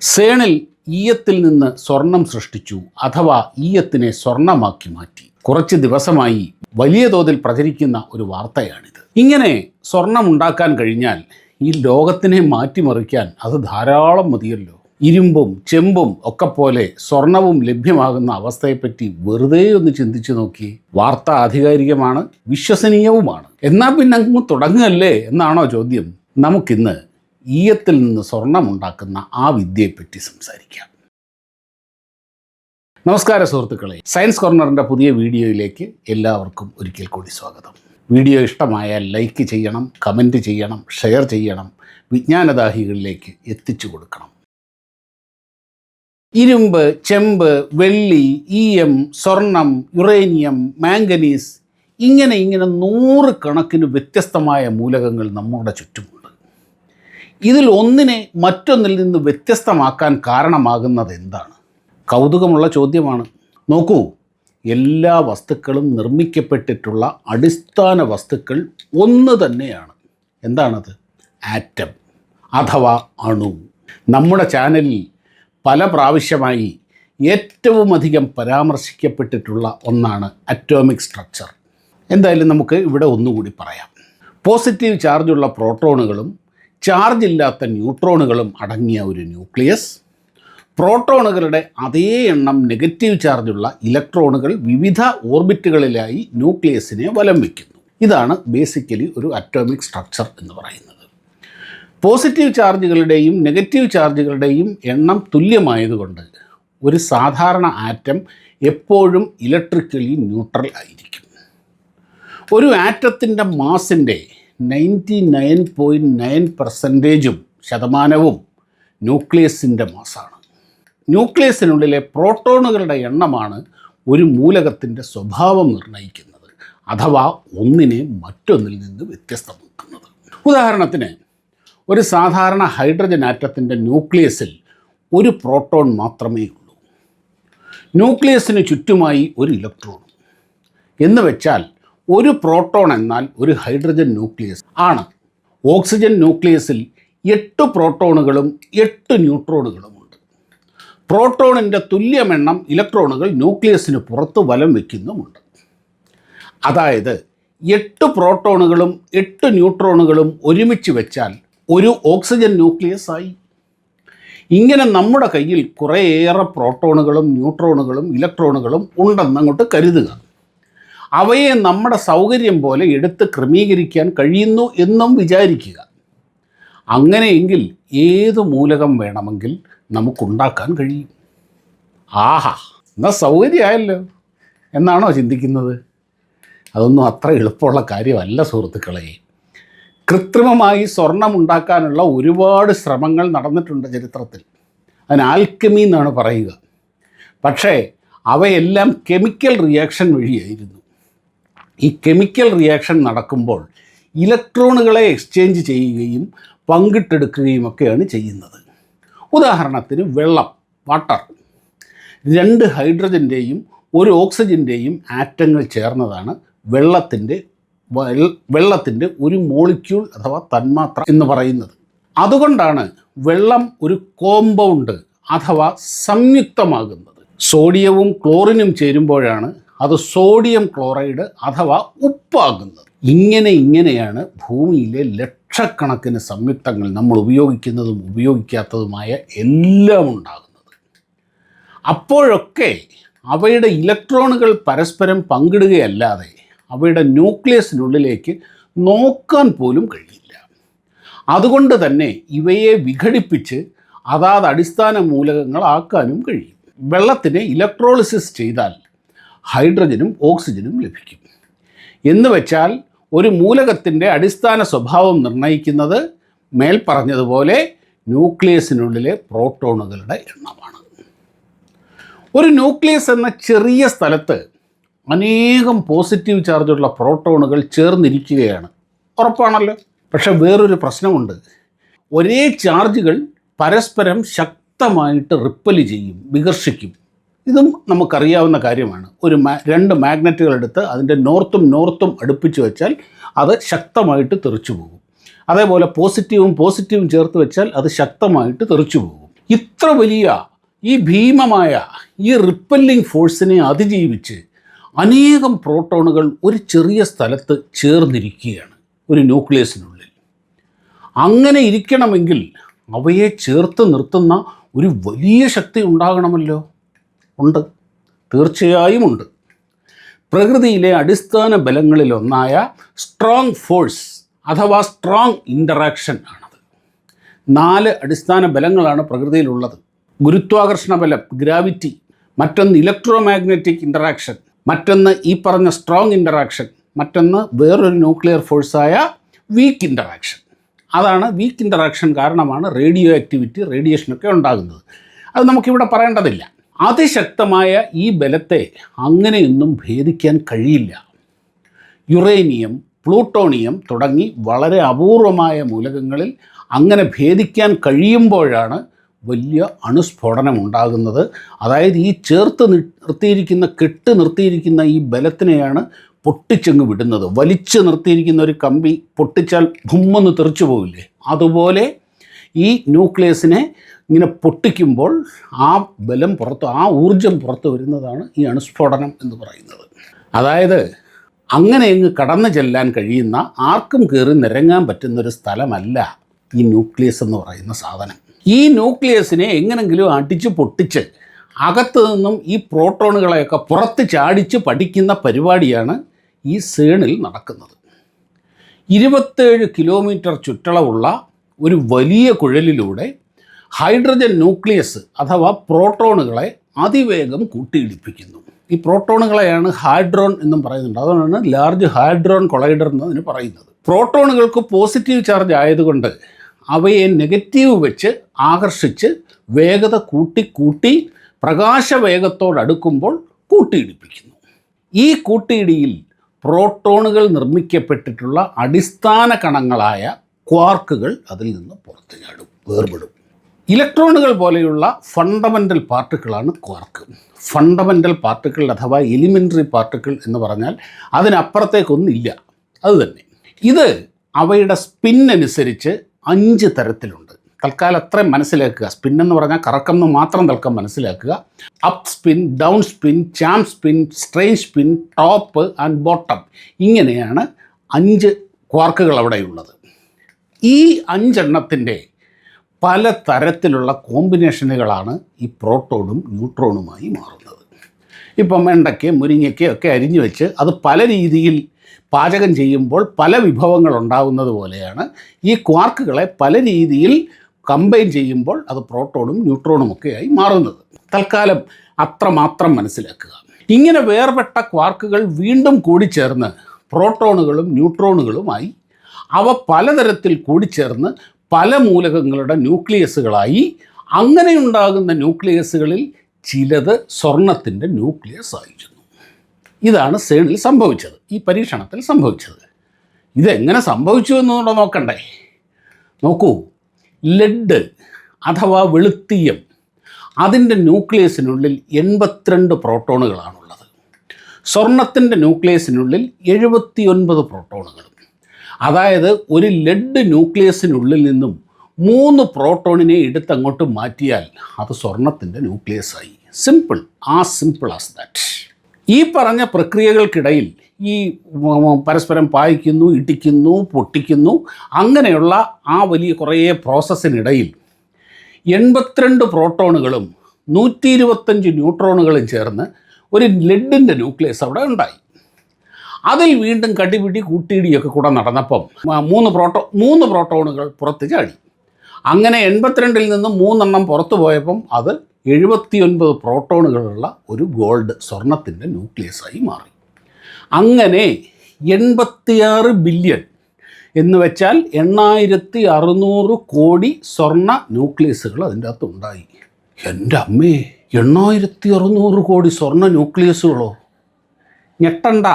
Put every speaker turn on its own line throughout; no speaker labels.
സേണിൽ ഈയത്തിൽ നിന്ന് സ്വർണം സൃഷ്ടിച്ചു അഥവാ ഈയത്തിനെ സ്വർണമാക്കി മാറ്റി. കുറച്ച് ദിവസമായി വലിയ തോതിൽ പ്രചരിക്കുന്ന ഒരു വാർത്തയാണിത്. ഇങ്ങനെ സ്വർണം ഉണ്ടാക്കാൻ കഴിഞ്ഞാൽ ഈ ലോകത്തിനെ മാറ്റിമറിക്കാൻ അത് ധാരാളം മതിയല്ലോ. ഇരുമ്പും ചെമ്പും ഒക്കെ പോലെ സ്വർണവും ലഭ്യമാകുന്ന അവസ്ഥയെപ്പറ്റി വെറുതെ ഒന്ന് ചിന്തിച്ചു നോക്കി. വാർത്ത ആധികാരികമാണ് വിശ്വസനീയവുമാണ്. എന്നാൽ പിന്നെ അങ്ങ് തുടങ്ങുകയല്ലേ എന്നാണോ ചോദ്യം. നമുക്കിന്ന് ഈയത്തിൽ നിന്ന് സ്വർണം ഉണ്ടാക്കുന്ന ആ വിദ്യയെപ്പറ്റി സംസാരിക്കാം. നമസ്കാര സുഹൃത്തുക്കളെ. സയൻസ് കോർണറിന്റെ പുതിയ വീഡിയോയിലേക്ക് എല്ലാവർക്കും ഒരിക്കൽ കൂടി സ്വാഗതം. വീഡിയോ ഇഷ്ടമായാൽ ലൈക്ക് ചെയ്യണം കമന്റ് ചെയ്യണം ഷെയർ ചെയ്യണം വിജ്ഞാനദാഹികളിലേക്ക് എത്തിച്ചു കൊടുക്കണം. ഇരുമ്പ് ചെമ്പ് വെള്ളി ഈയം സ്വർണം യുറേനിയം മാംഗനീസ് ഇങ്ങനെ ഇങ്ങനെ നൂറുകണക്കിന് വ്യത്യസ്തമായ മൂലകങ്ങൾ നമ്മുടെ ചുറ്റുമുണ്ട്. ഇതിൽ ഒന്നിനെ മറ്റൊന്നിൽ നിന്ന് വ്യത്യസ്തമാക്കാൻ കാരണമാകുന്നത് എന്താണ് കൗതുകമുള്ള ചോദ്യമാണ്. നോക്കൂ എല്ലാ വസ്തുക്കളും നിർമ്മിക്കപ്പെട്ടിട്ടുള്ള അടിസ്ഥാന വസ്തുക്കൾ ഒന്ന് തന്നെയാണ്. എന്താണത്? ആറ്റം അഥവാ അണു. നമ്മുടെ ചാനലിൽ പല പ്രാവശ്യമായി ഏറ്റവും അധികം പരാമർശിക്കപ്പെട്ടിട്ടുള്ള ഒന്നാണ് അറ്റോമിക് സ്ട്രക്ചർ. എന്തായാലും നമുക്ക് ഇവിടെ ഒന്നുകൂടി പറയാം. പോസിറ്റീവ് ചാർജുള്ള പ്രോട്ടോണുകളും ചാർജ് ഇല്ലാത്ത ന്യൂട്രോണുകളും അടങ്ങിയ ഒരു ന്യൂക്ലിയസ്. പ്രോട്ടോണുകളുടെ അതേ എണ്ണം നെഗറ്റീവ് ചാർജുള്ള ഇലക്ട്രോണുകൾ വിവിധ ഓർബിറ്റുകളിലായി ന്യൂക്ലിയസിനെ വലം വയ്ക്കുന്നു ഇതാണ് ബേസിക്കലി ഒരു അറ്റോമിക് സ്ട്രക്ചർ എന്ന് പറയുന്നത്. പോസിറ്റീവ് ചാർജുകളുടെയും നെഗറ്റീവ് ചാർജുകളുടെയും എണ്ണം തുല്യമായതുകൊണ്ട് ഒരു സാധാരണ ആറ്റം എപ്പോഴും ഇലക്ട്രിക്കലി ന്യൂട്രൽ ആയിരിക്കും. ഒരു ആറ്റത്തിന്റെ മാസിന്റെ നയന്റി നയൻ പോയിന്റ് നയൻ പെർസെന്റേജും ശതമാനവും ന്യൂക്ലിയസിന്റെ മാസാണ്. ന്യൂക്ലിയസിനുള്ളിലെ പ്രോട്ടോണുകളുടെ എണ്ണമാണ് ഒരു മൂലകത്തിന്റെ സ്വഭാവം നിർണയിക്കുന്നത് അഥവാ ഒന്നിനെ മറ്റൊന്നിൽ നിന്ന് വ്യത്യസ്തമാക്കുന്നത്. ഉദാഹരണത്തിന് ഒരു സാധാരണ ഹൈഡ്രജൻ ആറ്റത്തിന്റെ ന്യൂക്ലിയസിൽ ഒരു പ്രോട്ടോൺ മാത്രമേ ഉള്ളൂ. ന്യൂക്ലിയസിന് ചുറ്റുമായി ഒരു ഇലക്ട്രോൺ എന്ന് വെച്ചാൽ ഒരു പ്രോട്ടോൺ എന്നാൽ ഒരു ഹൈഡ്രജൻ ന്യൂക്ലിയസ് ആണ്. ഓക്സിജൻ ന്യൂക്ലിയസിൽ എട്ട് പ്രോട്ടോണുകളും എട്ട് ന്യൂട്രോണുകളുമുണ്ട്. പ്രോട്ടോണിന്റെ തുല്യമെണ്ണം ഇലക്ട്രോണുകൾ ന്യൂക്ലിയസിന് പുറത്ത് വലം വയ്ക്കുന്നുമുണ്ട് അതായത് എട്ട് പ്രോട്ടോണുകളും എട്ട് ന്യൂട്രോണുകളും ഒരുമിച്ച് വെച്ചാൽ ഒരു ഓക്സിജൻ ന്യൂക്ലിയസ് ആയി. ഇങ്ങനെ നമ്മുടെ കയ്യിൽ കുറേയേറെ പ്രോട്ടോണുകളും ന്യൂട്രോണുകളും ഇലക്ട്രോണുകളും ഉണ്ടെന്നങ്ങോട്ട് കരുതുക. അവയെ നമ്മുടെ സൗകര്യം പോലെ എടുത്ത് ക്രമീകരിക്കാൻ കഴിയുന്നു എന്നും വിചാരിക്കുക. അങ്ങനെയെങ്കിൽ ഏത് മൂലകം വേണമെങ്കിൽ നമുക്കുണ്ടാക്കാൻ കഴിയും. ആഹാ എന്നാൽ സൗകര്യമായല്ലോ എന്നാണോ ചിന്തിക്കുന്നത്? അതൊന്നും അത്ര എളുപ്പമുള്ള കാര്യമല്ല സുഹൃത്തുക്കളെ. കൃത്രിമമായി സ്വർണം ഉണ്ടാക്കാനുള്ള ഒരുപാട് ശ്രമങ്ങൾ നടന്നിട്ടുണ്ട് ചരിത്രത്തിൽ. അതിന് ആൽക്കമി എന്നാണ് പറയുക. പക്ഷേ അവയെല്ലാം കെമിക്കൽ റിയാക്ഷൻ വഴിയായിരുന്നു. ഈ കെമിക്കൽ റിയാക്ഷൻ നടക്കുമ്പോൾ ഇലക്ട്രോണുകളെ എക്സ്ചേഞ്ച് ചെയ്യുകയും പങ്കിട്ടെടുക്കുകയും ഒക്കെയാണ് ചെയ്യുന്നത്. ഉദാഹരണത്തിന് വെള്ളം വാട്ടർ. രണ്ട് ഹൈഡ്രജന്റെയും ഒരു ഓക്സിജന്റെയും ആറ്റങ്ങൾ ചേർന്നതാണ് വെള്ളത്തിന്റെ വെള്ളത്തിന്റെ ഒരു മോളിക്യൂൾ അഥവാ തന്മാത്ര എന്ന് പറയുന്നത്. അതുകൊണ്ടാണ് വെള്ളം ഒരു കോമ്പൗണ്ട് അഥവാ സംയുക്തമാകുന്നത്. സോഡിയവും ക്ലോറിനും ചേരുമ്പോഴാണ് അത് സോഡിയം ക്ലോറൈഡ് അഥവാ ഉപ്പാകുന്നത്. ഇങ്ങനെ ഇങ്ങനെയാണ് ഭൂമിയിലെ ലക്ഷക്കണക്കിന് സംയുക്തങ്ങൾ നമ്മൾ ഉപയോഗിക്കുന്നതും ഉപയോഗിക്കാത്തതുമായ എല്ലാം ഉണ്ടാകുന്നത്. അപ്പോഴൊക്കെ അവയുടെ ഇലക്ട്രോണുകൾ പരസ്പരം പങ്കിടുകയല്ലാതെ അവയുടെ ന്യൂക്ലിയസിനുള്ളിലേക്ക് നോക്കാൻ പോലും കഴിയില്ല. അതുകൊണ്ട് തന്നെ ഇവയെ വിഘടിപ്പിച്ച് അതാത് അടിസ്ഥാന മൂലകങ്ങളാക്കാനും കഴിയും. വെള്ളത്തിനെ ഇലക്ട്രോളിസിസ് ചെയ്താൽ ഹൈഡ്രജനും ഓക്സിജനും ലഭിക്കും. എന്ന് വെച്ചാൽ ഒരു മൂലകത്തിന്റെ അടിസ്ഥാന സ്വഭാവം നിർണയിക്കുന്നത് മേൽ പറഞ്ഞതുപോലെ ന്യൂക്ലിയസിനുള്ളിലെ പ്രോട്ടോണുകളുടെ എണ്ണമാണ്. ഒരു ന്യൂക്ലിയസ് എന്ന ചെറിയ സ്ഥലത്ത് അനേകം പോസിറ്റീവ് ചാർജുള്ള പ്രോട്ടോണുകൾ ചേർന്നിരിക്കുകയാണ്. ഉറപ്പാണല്ലോ? പക്ഷെ വേറൊരു പ്രശ്നമുണ്ട്. ഒരേ ചാർജുകൾ പരസ്പരം ശക്തമായിട്ട് റിപ്പൽ ചെയ്യും വികർഷിക്കും. ഇതും നമുക്കറിയാവുന്ന കാര്യമാണ്. ഒരു രണ്ട് മാഗ്നറ്റുകൾ എടുത്ത് അതിന്റെ നോർത്തും നോർത്തും അടുപ്പിച്ച് വെച്ചാൽ അത് ശക്തമായിട്ട് തെറിച്ചു പോകും. അതേപോലെ പോസിറ്റീവും പോസിറ്റീവും ചേർത്ത് വെച്ചാൽ അത് ശക്തമായിട്ട് തെറിച്ചു പോകും. ഇത്ര വലിയ ഈ ഭീമമായ ഈ റിപ്പല്ലിംഗ് ഫോഴ്സിനെ അതിജീവിച്ച് അനേകം പ്രോട്ടോണുകൾ ഒരു ചെറിയ സ്ഥലത്ത് ചേർന്നിരിക്കുകയാണ് ഒരു ന്യൂക്ലിയസിനുള്ളിൽ. അങ്ങനെ ഇരിക്കണമെങ്കിൽ അവയെ ചേർത്ത് നിർത്തുന്ന ഒരു വലിയ ശക്തി ഉണ്ടാകണമല്ലോ. ഉണ്ട്. തീർച്ചയായും ഉണ്ട്. പ്രകൃതിയിലെ അടിസ്ഥാന ബലങ്ങളിലൊന്നായ സ്ട്രോങ് ഫോഴ്സ് അഥവാ സ്ട്രോങ് ഇന്ററാക്ഷൻ ആണത്. നാല് അടിസ്ഥാന ബലങ്ങളാണ് പ്രകൃതിയിലുള്ളത്. ഗുരുത്വാകർഷണ ബലം ഗ്രാവിറ്റി മറ്റൊന്ന് ഇലക്ട്രോ മാഗ്നറ്റിക് ഇന്ററാക്ഷൻ മറ്റൊന്ന് ഈ പറഞ്ഞ സ്ട്രോങ് ഇന്ററാക്ഷൻ മറ്റൊന്ന് വേറൊരു ന്യൂക്ലിയർ ഫോഴ്സായ വീക്ക് ഇന്ററാക്ഷൻ അതാണ് വീക്ക് ഇന്ററാക്ഷൻ കാരണമാണ് റേഡിയോ ആക്ടിവിറ്റി റേഡിയേഷനൊക്കെ ഉണ്ടാകുന്നത്. അത് നമുക്കിവിടെ പറയേണ്ടതില്ല. അതിശക്തമായ ഈ ബലത്തെ അങ്ങനെയൊന്നും ഭേദിക്കാൻ കഴിയില്ല. യുറേനിയം പ്ലൂട്ടോണിയം തുടങ്ങി വളരെ അപൂർവമായ മൂലകങ്ങളിൽ അങ്ങനെ ഭേദിക്കാൻ കഴിയുമ്പോഴാണ് വലിയ അണുസ്ഫോടനം ഉണ്ടാകുന്നത് അതായത് ഈ ചേർത്ത് നിർത്തിയിരിക്കുന്ന കെട്ട് നിർത്തിയിരിക്കുന്ന ഈ ബലത്തിനെയാണ് പൊട്ടിച്ചങ്ങ് വിടുന്നത്. വലിച്ചു നിർത്തിയിരിക്കുന്ന ഒരു കമ്പി പൊട്ടിച്ചാൽ ഭുമ്മെന്ന് തെറിച്ചു പോകില്ലേ അതുപോലെ ഈ ന്യൂക്ലിയസിനെ ഇങ്ങനെ പൊട്ടിക്കുമ്പോൾ ആ ബലം പുറത്ത് ആ ഊർജം പുറത്ത് വരുന്നതാണ് ഈ അണുസ്ഫോടനം എന്ന് പറയുന്നത്. അതായത് അങ്ങനെ അങ്ങ് കടന്നു ചെല്ലാൻ കഴിയുന്ന ആർക്കും കയറി നിരങ്ങാൻ പറ്റുന്ന ഒരു സ്ഥലമല്ല ഈ ന്യൂക്ലിയസ് എന്ന് പറയുന്ന സാധനം. ഈ ന്യൂക്ലിയസിനെ എങ്ങനെങ്കിലും അടിച്ച് പൊട്ടിച്ച് അകത്ത് നിന്നും ഈ പ്രോട്ടോണുകളെയൊക്കെ പുറത്ത് ചാടിച്ച് പഠിക്കുന്ന പരിപാടിയാണ് ഈ സേണിൽ നടക്കുന്നത്. ഇരുപത്തേഴ് കിലോമീറ്റർ ചുറ്റളവുള്ള ഒരു വലിയ കുഴലിലൂടെ ഹൈഡ്രജൻ ന്യൂക്ലിയസ് അഥവാ പ്രോട്ടോണുകളെ അതിവേഗം കൂട്ടിയിടിപ്പിക്കുന്നു. ഈ പ്രോട്ടോണുകളെയാണ് ഹൈഡ്രോൺ എന്നും പറയുന്നുണ്ട്. അതുകൊണ്ടാണ് ലാർജ് ഹൈഡ്രോൺ കൊളൈഡർ എന്ന് അതിന് പറയുന്നത്. പ്രോട്ടോണുകൾക്ക് പോസിറ്റീവ് ചാർജ് ആയതുകൊണ്ട് അവയെ നെഗറ്റീവ് വെച്ച് ആകർഷിച്ച് വേഗത കൂട്ടി കൂട്ടി പ്രകാശവേഗത്തോടടുക്കുമ്പോൾ കൂട്ടിയിടിപ്പിക്കുന്നു. ഈ കൂട്ടിയിടിയിൽ പ്രോട്ടോണുകൾ നിർമ്മിക്കപ്പെട്ടിട്ടുള്ള അടിസ്ഥാന കണങ്ങളായ ക്വാർക്കുകൾ അതിൽ നിന്ന് പുറത്തു ചാടും വേർപെടും. ഇലക്ട്രോണുകൾ പോലെയുള്ള ഫണ്ടമെന്റൽ പാർട്ടിക്കിളാണ് ക്വാർക്ക് ഫണ്ടമെന്റൽ പാർട്ടിക്കിൾ അഥവാ എലിമെന്ററി പാർട്ടിക്കിൾ എന്ന് പറഞ്ഞാൽ അതിനപ്പുറത്തേക്കൊന്നില്ല അത് തന്നെ. ഇത് അവയുടെ സ്പിൻ അനുസരിച്ച് അഞ്ച് തരത്തിലുണ്ട്. തൽക്കാലം അത്രയും മനസ്സിലാക്കുക. സ്പിൻ എന്ന് പറഞ്ഞാൽ കറക്കം എന്ന് മാത്രം തൽക്കം മനസ്സിലാക്കുക. Up spin down spin charm spin strange spin top and bottom ഇങ്ങനെയാണ് അഞ്ച് ക്വാർക്കുകൾ അവിടെയുള്ളത്. ഈ അഞ്ചെണ്ണത്തിന്റെ പല തരത്തിലുള്ള കോമ്പിനേഷനുകളാണ് ഈ പ്രോട്ടോണും ന്യൂട്രോണുമായി മാറുന്നത്. ഇപ്പം വെണ്ടയ്ക്ക് മുരിങ്ങയ്ക്ക് ഒക്കെ അരിഞ്ഞു വെച്ച് അത് പല രീതിയിൽ പാചകം ചെയ്യുമ്പോൾ പല വിഭവങ്ങൾ ഉണ്ടാകുന്നത് പോലെയാണ് ഈ ക്വാർക്കുകളെ പല രീതിയിൽ കമ്പൈൻ ചെയ്യുമ്പോൾ അത് പ്രോട്ടോണും ന്യൂട്രോണും ഒക്കെയായി മാറുന്നത്. തൽക്കാലം അത്രമാത്രം മനസ്സിലാക്കുക. ഇങ്ങനെ വേർപെട്ട ക്വാർക്കുകൾ വീണ്ടും കൂടിച്ചേർന്ന് പ്രോട്ടോണുകളും ന്യൂട്രോണുകളുമായി അവ പലതരത്തിൽ കൂടിച്ചേർന്ന് പല മൂലകങ്ങളുടെ ന്യൂക്ലിയസുകളായി അങ്ങനെയുണ്ടാകുന്ന ന്യൂക്ലിയസുകളിൽ ചിലത് സ്വർണത്തിന്റെ ന്യൂക്ലിയസ് ആയിരുന്നു ഇതാണ് സേണിൽ സംഭവിച്ചത് ഈ പരീക്ഷണത്തിൽ സംഭവിച്ചത്. ഇതെങ്ങനെ സംഭവിച്ചു എന്നുകൂടെ നോക്കണ്ടേ? നോക്കൂ ലെഡ് അഥവാ വെളുത്തീയം അതിന്റെ ന്യൂക്ലിയസിനുള്ളിൽ എൺപത്തിരണ്ട് പ്രോട്ടോണുകളാണുള്ളത്. സ്വർണത്തിന്റെ ന്യൂക്ലിയസിനുള്ളിൽ എഴുപത്തിയൊൻപത് പ്രോട്ടോണുകളും അതായത് ഒരു ലെഡ് ന്യൂക്ലിയസിനുള്ളിൽ നിന്നും മൂന്ന് പ്രോട്ടോണിനെ എടുത്തങ്ങോട്ട് മാറ്റിയാൽ അത് സ്വർണത്തിന്റെ ന്യൂക്ലിയസായി. സിമ്പിൾ ആ സിമ്പിൾ ആസ് ദാറ്റ് ഈ പറഞ്ഞ പ്രക്രിയകൾക്കിടയിൽ ഈ പരസ്പരം പായിക്കുന്നു ഇടിക്കുന്നു പൊട്ടിക്കുന്നു അങ്ങനെയുള്ള ആ വലിയ കുറേ പ്രോസസ്സിനിടയിൽ എൺപത്തിരണ്ട് പ്രോട്ടോണുകളും നൂറ്റി ഇരുപത്തഞ്ച് ന്യൂട്രോണുകളും ചേർന്ന് ഒരു ലെഡിന്റെ ന്യൂക്ലിയസ് അവിടെ ഉണ്ടായി. അതിൽ വീണ്ടും കടിപിടി കൂട്ടിയിടിയൊക്കെ കൂടെ നടന്നപ്പം മൂന്ന് പ്രോട്ടോ മൂന്ന് പ്രോട്ടോണുകൾ പുറത്ത് ചാടി. അങ്ങനെ എൺപത്തിരണ്ടിൽ നിന്ന് മൂന്നെണ്ണം പുറത്തു പോയപ്പം അത് എഴുപത്തിയൊൻപത് പ്രോട്ടോണുകളുള്ള ഒരു ഗോൾഡ് സ്വർണത്തിന്റെ ന്യൂക്ലിയസായി മാറി. അങ്ങനെ എൺപത്തിയാറ് ബില്യൺ എന്ന് വെച്ചാൽ എണ്ണായിരത്തി അറുന്നൂറ് കോടി സ്വർണ ന്യൂക്ലിയസുകൾ അതിന്റെ അകത്ത് ഉണ്ടായി. എന്റെ അമ്മേ എണ്ണായിരത്തി അറുന്നൂറ് കോടി സ്വർണ ന്യൂക്ലിയസുകളോ? ഞെട്ടണ്ട.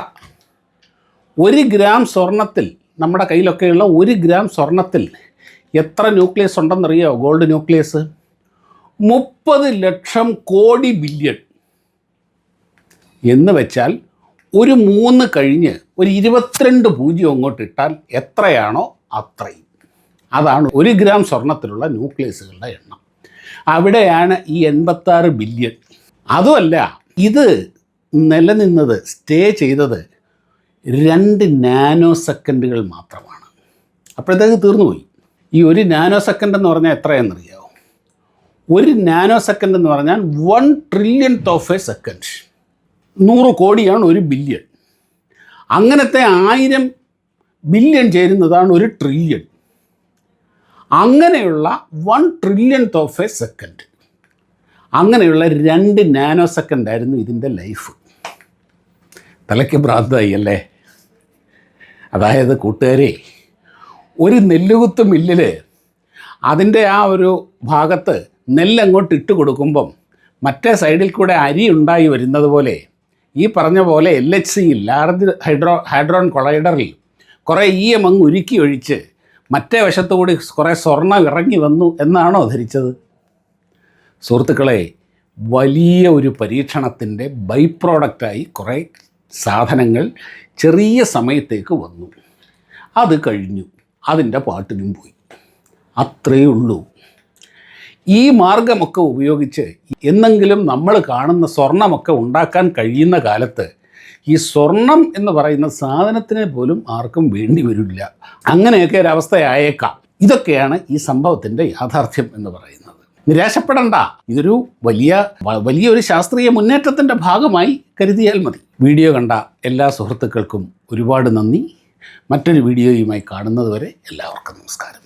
ഒരു ഗ്രാം സ്വർണത്തിൽ നമ്മുടെ കയ്യിലൊക്കെയുള്ള ഒരു ഗ്രാം സ്വർണത്തിൽ എത്ര ന്യൂക്ലിയസ് ഉണ്ടെന്നറിയോ? Gold nucleus? മുപ്പത് ലക്ഷം കോടി ബില്യൺ. എന്ന് വെച്ചാൽ ഒരു മൂന്ന് കഴിഞ്ഞ് ഒരു ഇരുപത്തിരണ്ട് പൂജ്യം അങ്ങോട്ട് ഇട്ടാൽ എത്രയാണോ അത്രയും. അതാണ് ഒരു ഗ്രാം സ്വർണത്തിലുള്ള ന്യൂക്ലിയസുകളുടെ എണ്ണം. അവിടെയാണ് ഈ എൺപത്താറ് ബില്യൺ. അതുമല്ല ഇത് നിലനിന്നത് സ്റ്റേ ചെയ്തത് രണ്ട് നാനോ സെക്കൻഡുകൾ മാത്രമാണ്. അപ്പോഴത്തേക്ക് തീർന്നുപോയി. ഈ ഒരു നാനോ സെക്കൻഡ് എന്ന് പറഞ്ഞാൽ എത്രയെന്നറിയാമോ ഒരു നാനോ സെക്കൻഡ് എന്ന് പറഞ്ഞാൽ one trillion of a second നൂറ് കോടിയാണ് ഒരു ബില്യൺ അങ്ങനത്തെ ആയിരം ബില്യൺ ചേരുന്നതാണ് ഒരു ട്രില്യൺ അങ്ങനെയുള്ള one trillion of a second അങ്ങനെയുള്ള രണ്ട് നാനോ സെക്കൻഡായിരുന്നു ഇതിന്റെ ലൈഫ് തലയ്ക്ക് ഭ്രാന്തായി അല്ലേ? അതായത് കൂട്ടുകാരെ ഒരു നെല്ലുകുത്ത് മില്ലിൽ അതിന്റെ ആ ഒരു ഭാഗത്ത് നെല്ല് അങ്ങോട്ട് ഇട്ട് കൊടുക്കുമ്പം മറ്റേ സൈഡിൽ കൂടെ അരി ഉണ്ടായി വരുന്നത് പോലെ ഈ പറഞ്ഞ പോലെ എൽ എച്ച് സിയിൽ ലാർജ് ഹൈഡ്രോ ഹൈഡ്രോൺ കൊളൈഡറിൽ കുറേ ഈ എം അങ്ങ് ഉരുക്കി ഒഴിച്ച് മറ്റേ വശത്തു കൂടി കുറേ സ്വർണം ഇറങ്ങി വന്നു എന്നാണോ ധരിച്ചത്? സുഹൃത്തുക്കളെ വലിയ ഒരു പരീക്ഷണത്തിന്റെ ബൈ പ്രോഡക്റ്റായി കുറേ സാധനങ്ങൾ ചെറിയ സമയത്തേക്ക് വന്നു. അത് കഴിഞ്ഞു. അതിന്റെ പാട്ടിനും പോയി. അത്രയേ ഉള്ളൂ. ഈ മാർഗമൊക്കെ ഉപയോഗിച്ച് എന്നെങ്കിലും നമ്മൾ കാണുന്ന സ്വർണമൊക്കെ ഉണ്ടാക്കാൻ കഴിയുന്ന കാലത്ത് ഈ സ്വർണം എന്ന് പറയുന്ന സാധനത്തിനെ പോലും ആർക്കും വേണ്ടി വരില്ല. അങ്ങനെയൊക്കെ ഒരവസ്ഥയായേക്കാം ഇതൊക്കെയാണ് ഈ സംഭവത്തിന്റെ യാഥാർത്ഥ്യം എന്ന് പറയുന്നത്. നിരാശപ്പെടണ്ട. ഇതൊരു വലിയ വലിയൊരു ശാസ്ത്രീയ മുന്നേറ്റത്തിന്റെ ഭാഗമായി കരുതിയാൽ മതി. വീഡിയോ കണ്ട എല്ലാ സുഹൃത്തുക്കൾക്കും ഒരുപാട് നന്ദി. മറ്റൊരു വീഡിയോയുമായി കാണുന്നതുവരെ എല്ലാവർക്കും നമസ്കാരം.